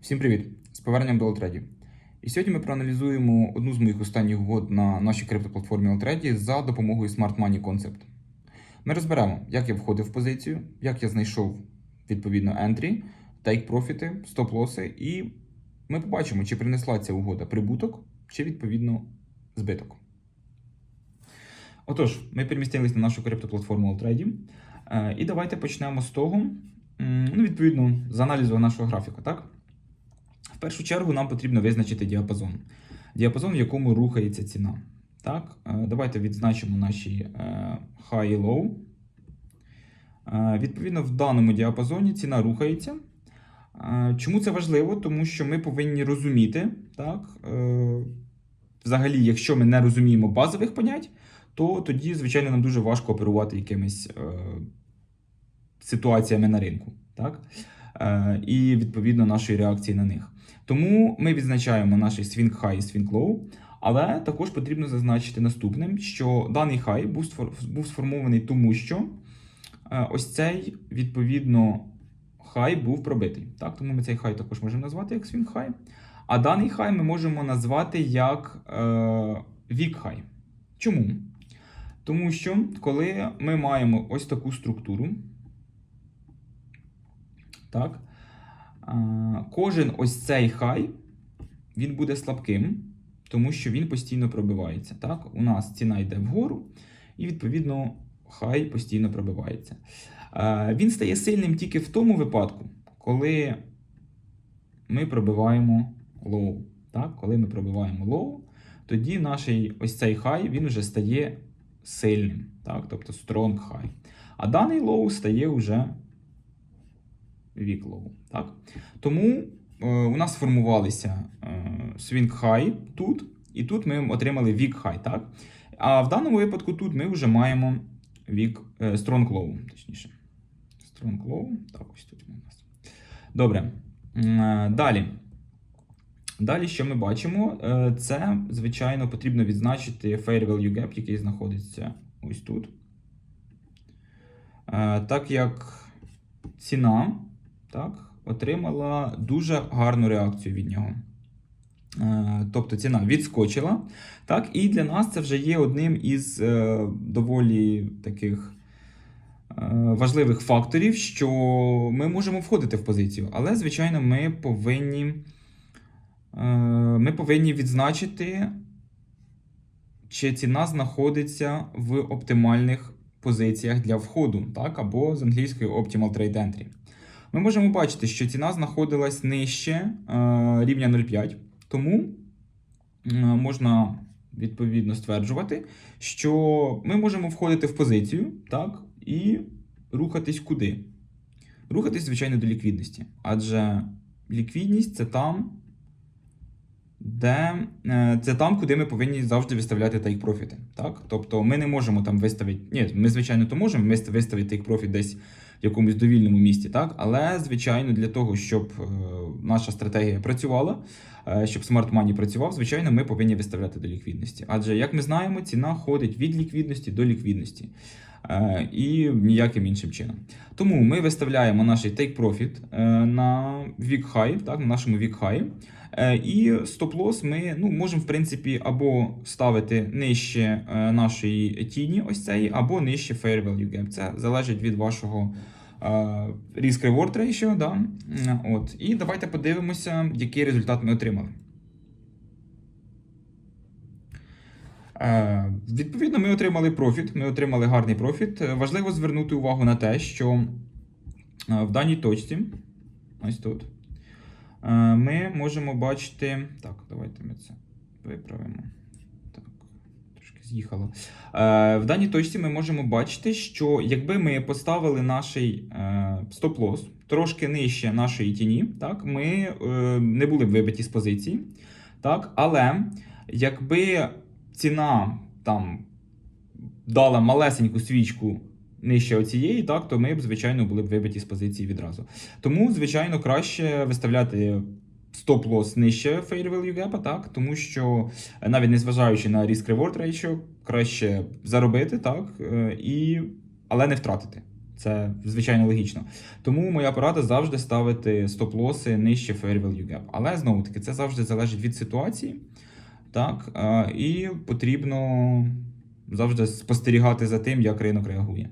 Всім привіт! З поверненням до Алтреді. І сьогодні ми проаналізуємо одну з моїх останніх угод на нашій криптоплатформі Altredi за допомогою Smart Money Concept. Ми розберемо, як я входив в позицію, як я знайшов відповідно entry, take профіти, стоп-лоси, і ми побачимо, чи принесла ця угода прибуток, чи відповідно збиток. Отож, ми перемістились на нашу криптоплатформу Altredi. Е, І давайте почнемо з того, ну, відповідно, з аналізу нашого графіка, так? В першу чергу нам потрібно визначити діапазон. Діапазон, в якому рухається ціна. Так, е, давайте відзначимо наші е, high і low. Е, Відповідно, в даному діапазоні ціна рухається. Чому це важливо? Тому що ми повинні розуміти, так, взагалі, якщо ми не розуміємо базових понять, то тоді, звичайно, нам дуже важко оперувати якимись ситуаціями на ринку. Так? І відповідно нашої реакції на них. Тому ми відзначаємо наш swing high і swing low, але також потрібно зазначити наступним, що даний хай був, сформований тому, що е, ось цей відповідно хай був пробитий. Так? Тому ми цей хай також можемо назвати як swing high. А даний хай ми можемо назвати як е, weak. Чому? Тому що коли ми маємо ось таку структуру, так, кожен ось цей хай він буде слабким, тому що він постійно пробивається. Так? У нас ціна йде вгору, і відповідно хай постійно пробивається. Він стає сильним тільки в тому випадку, коли ми пробиваємо low. Так? Коли ми пробиваємо low, тоді наш ось цей хай він вже стає сильним, так? тобто strong high. А даний low стає вже weak. Так? Тому е, у нас сформувалися е, swing high тут, і тут ми отримали high. Так? А в даному випадку тут ми вже маємо weak, е, strong low, точніше. Strong low. Так, ось тут у нас. Добре. Е, Далі. Далі, що ми бачимо, Е, це, звичайно, потрібно відзначити fair value gap, який знаходиться ось тут. Е, Так як ціна так, отримала дуже гарну реакцію від нього. Е, Тобто ціна відскочила. Так, і для нас це вже є одним із е, доволі таких е, важливих факторів, що ми можемо входити в позицію. Але, звичайно, ми повинні, ми повинні відзначити, чи ціна знаходиться в оптимальних позиціях для входу, так, або з англійської Optimal Trade Entry. Ми можемо бачити, що ціна знаходилась нижче е, рівня 0,5, тому е, можна відповідно стверджувати, що ми можемо входити в позицію так, і рухатись куди? Рухатись, звичайно, до ліквідності. Адже ліквідність це там, де е, це там, куди ми повинні завжди виставляти take профіти. Так? Тобто ми не можемо там виставити. Ні, ми, звичайно, то можемо виставити take профіт десь якомусь довільному місті, так? але, звичайно, для того, щоб е, наша стратегія працювала, е, щоб смарт мані працював, звичайно, ми повинні виставляти до ліквідності. Адже, як ми знаємо, ціна ходить від ліквідності до ліквідності. Е, І ніяким іншим чином. Тому ми виставляємо наш take profit е, на week high, так, на нашому week high. Е, І стоп-лосс ми ну, можемо, в принципі, або ставити нижче нашої тіні, ось цієї, або нижче fair value gap. Це залежить від вашого е, risk-reward ratio. Да? От. І давайте подивимося, який результат ми отримали. Е, Відповідно, ми отримали профіт, ми отримали гарний профіт. Е, Важливо звернути увагу на те, що е, в даній точці, ось тут, е, ми можемо бачити. Так, давайте ми це виправимо. Так, трошки з'їхало. Е, В даній точці ми можемо бачити, що якби ми поставили наш е, стоп-лосс трошки нижче нашої тіні, так, ми е, не були б вибиті з позиції. Так, але якби ціна там дала малесеньку свічку нижче оцієї, так, то ми б, звичайно, були б вибиті з позиції відразу. Тому, звичайно, краще виставляти стоп лос нижче fair value gap, так, тому що е, навіть незважаючи на risk reward ratio, краще заробити, так, е, і, але не втратити. Це звичайно логічно. Тому моя порада завжди ставити стоп-лоси нижче fair value gap. Але знову таки це завжди залежить від ситуації так і потрібно завжди спостерігати за тим, як ринок реагує.